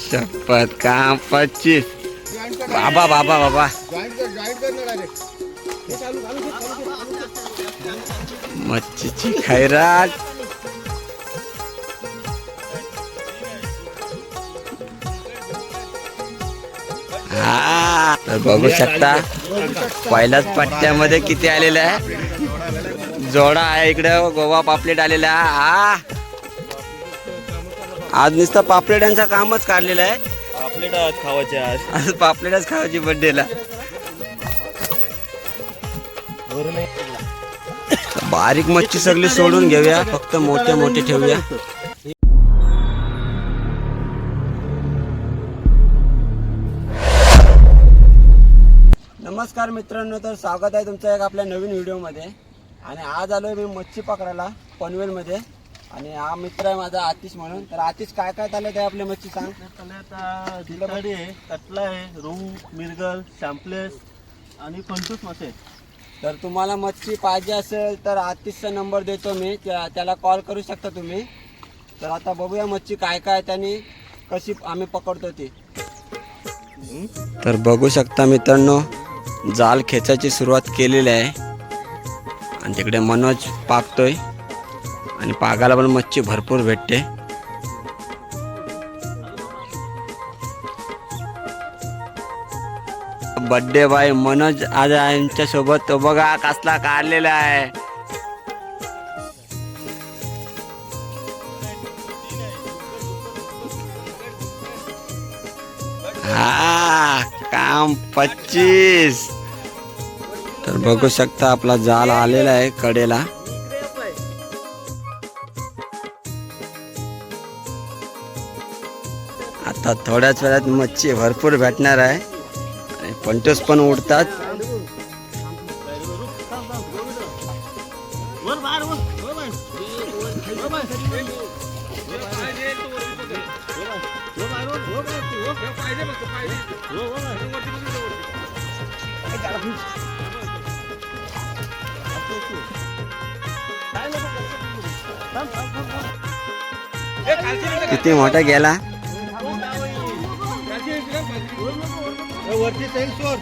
शपथ काम पच्चीस. बाबा बाबा बाबा. मच्छीची खैराट हा. तर बघू शकता पहिल्याच पट्ट्यामध्ये किती आलेलं आहे? जोडा आहे इकडं गोवा पापलेट आलेला हा. आज नुसतं पापलेटांचं कामच काढलेलं आहे. आपलेट खावाचे आज. आज पापलेटच खावायची बर्थडेला बारीक मच्छी सगळी सोडून घेऊया फक्त मोठे मोठे ठेवूया. नमस्कार मित्रांनो तर स्वागत आहे तुमचं एक आपल्या नवीन व्हिडिओमध्ये आणि आज आलोय मी मच्छी पकडायला पनवेलमध्ये. आणि हा मित्र आहे माझा आतिश म्हणून. तर आतिश काय काय चालत आहे आपली मच्छी सांग. आता आहे कटला आहे रोहू मिरगल शॅम्पलेस आणि पंचवीस मासे. तर तुम्हाला मच्छी पाहिजे असेल तर आतिशचा नंबर देतो मी. त्या- त्याला कॉल करू शकता तुम्ही. तर आता बघूया मच्छी काय काय त्याने कशी आम्ही पकडतो ती. तर बघू शकता मित्रांनो जाल खेचायची सुरुवात केलेली आहे. आणि तिकडे मनोज पाकतोय. आणि पागाला पण मच्छी भरपूर भेटते. बड्डे बाय मनोज आज यांच्या सोबत तो बघा कसला काढलेला आहे. हा काम पच्चीस. तर बघू शकता आपला जाल आलेला आहे कडेला. आता थोड्याच वेळात मच्छी भरपूर भेटणार आहे. आणि पंटस पण उडतात. किती मोठा गेला? वरती सैल सोड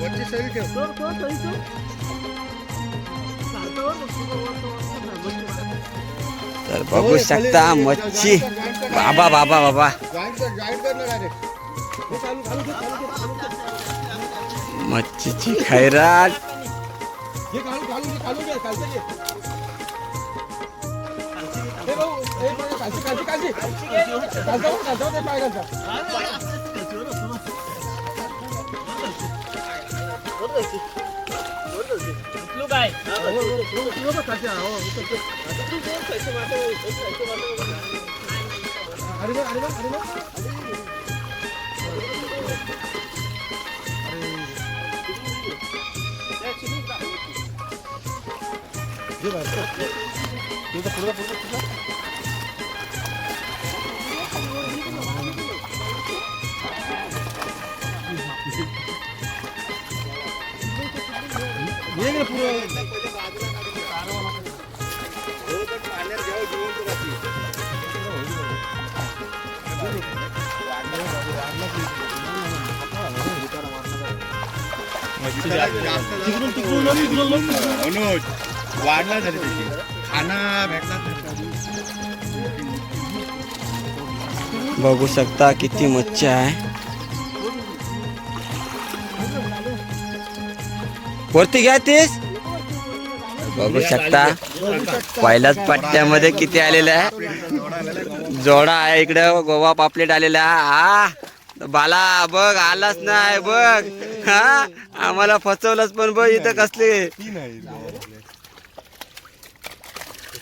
वरती सैल ठेव. तर बघू शकता मच्छी. बाबा बाबा बाबा. मच्छीची खैराट हे घालून घालून घे घालून घे खालचं घे हे भाऊ हे चल. ते तर पुढं, पुढं, पुढं. ये ना पुढं. तिकडून तिकडून लोक, तिकडून लोक. वाढला झाली त्याची खाना भेटला बघू शकता किती मच्छी आहे. वरती घ्या तेच बघू शकता. पहिल्याच पट्ट्यामध्ये किती आलेलं आहे. जोडा आहे इकडे. गोवा पापलेट आलेला आहे. हा बाला बघ आलाच नाही बघ. हा आम्हाला फसवलंच पण बघ इथं कसले.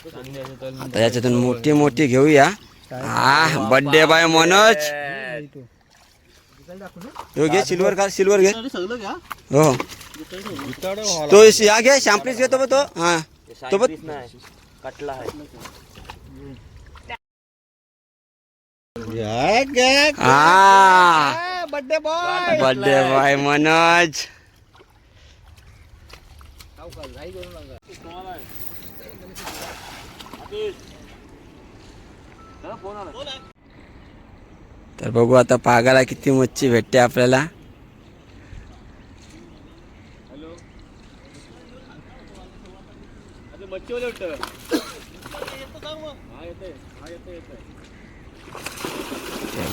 आता याच्यातून मोठी मोठी घेऊया. हा बर्थडे बाय मनोज. हो घे सिल्वर का सिल्वर घे. हो. तो या घे शॅम्पलीस घेतो तो. हा. तो कटला आहे हा. Birthday boy birthday boy Manoj. तर बघू आता पागाला किती मच्छी भेटते आपल्याला.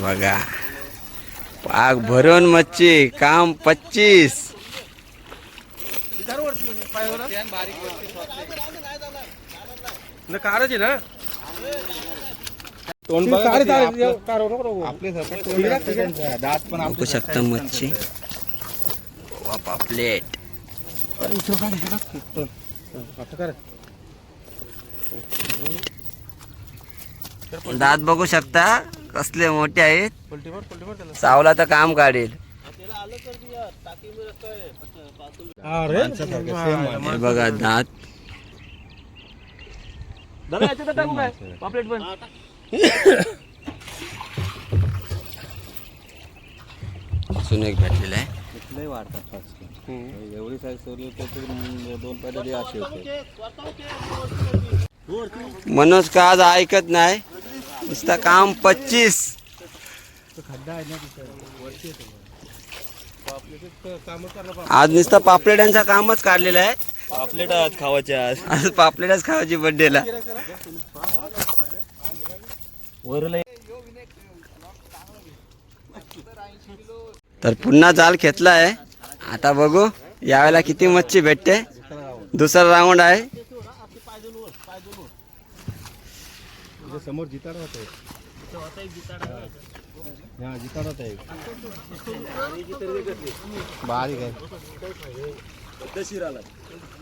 बघा. पाग भरून मच्छी काम पच्चीस. कारच आहे ना? तोंड दात पण बघू शकता मच्छी. वा पापलेट दात बघू शकता कसले मोठे आहेत. सावला तर काम काढेल. हे बघा दात. पापलेट पण. अजून एक भेटलेला आहे. वाढतात एवढी साईज सोडली तर दोन पाहिजे असे होते. मनोज का आज ऐकत नाही? नुसतं काम पच्चीस. आज नुसतं पापलेटांचा कामच काढलेलं आहे. पापलेट आहेत खावाचे आज आज पापलेटच खावायची बर्थडेला वरला. तर पुन्हा जाल घेतला आहे आता बघू यावेळेला किती मच्छी भेटते. दुसरा राऊंड आहे. समोर जिताडा होता हा जिताडा होता एक बारीक आहे.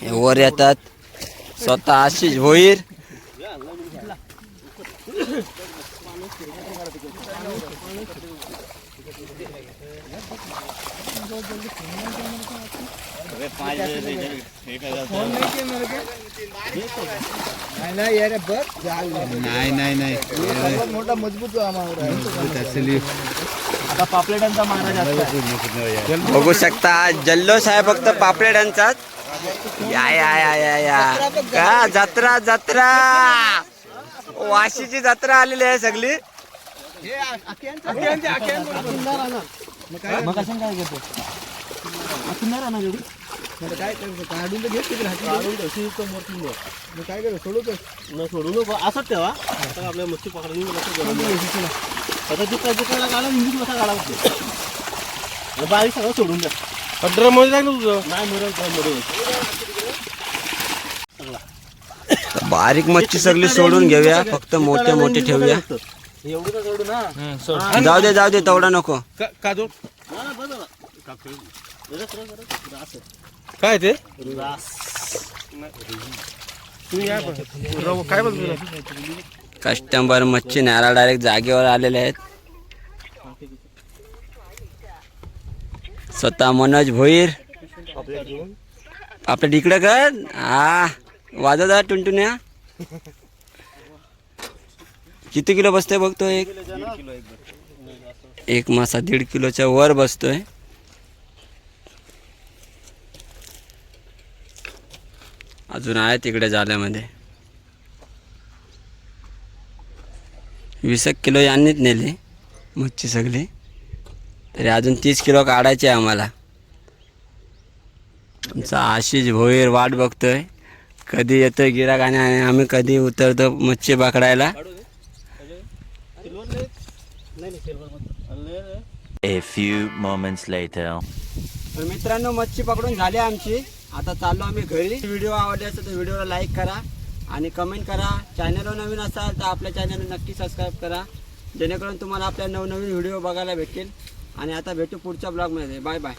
हे वर येतात. स्वतः आशिष भोईर. नाही नाही नाही मोठा मजबूत आता पापलेटांचा महाराज बघू शकता आज जल्लोष आहे फक्त पापलेटांचाच. या या या या या. का? जत्रा जत्रा. वाशीची जत्रा आलेली आहे सगळी. कसं काय? ना करतो सोडतो नाही सोडू नको. असंच ठेवा. आता आपल्या मच्छी पकडून. आता जिकडे जिकडे काढा इंग्लिश मसा काढा बारीक सगळं सोडून द्या. अठरा मध्ये लागलं तुझं? नाही मरेल काय मरेल तर बारीक मच्छी सगळी सोडून घेऊया फक्त मोठे मोठे ठेवूया. एवढं तर सोडू. ना जाऊ दे जाऊ दे तेवढा नको. काजू. काय ते? काय कस्टमर मच्छी न्यायला डायरेक्ट जागेवर आलेले आहेत. स्वतः मनोज भोईर. आपल्या इकडं कर हा आहे टुनटुन्या. किती किलो बसतोय बघतो एक? एक मासा दीड किलोच्या वर बसतोय. अजून आहे तिकडे जाल्यामध्ये. वीस एक किलो यांनीच नेली मच्छी सगळी. तरी अजून तीस किलो काढायचे आहे आम्हाला. आमचा आशिष भोईर वाट बघतोय. कधी येतोय गिराक आणि आणि आम्ही कधी उतरतो मच्छी पकडायला. मित्रांनो मच्छी पकडून झाली आमची. आता चाललो आम्ही घरी. व्हिडिओ आवडले असेल तर व्हिडिओला लाईक करा आणि कमेंट करा. चॅनलवर नवीन असाल तर आपल्या चॅनलला नक्की सबस्क्राईब करा. जेणेकरून तुम्हाला आपल्या नवनवीन व्हिडिओ बघायला भेटेल आणि आता भेटू पुढच्या ब्लॉगमध्ये. Bye bye.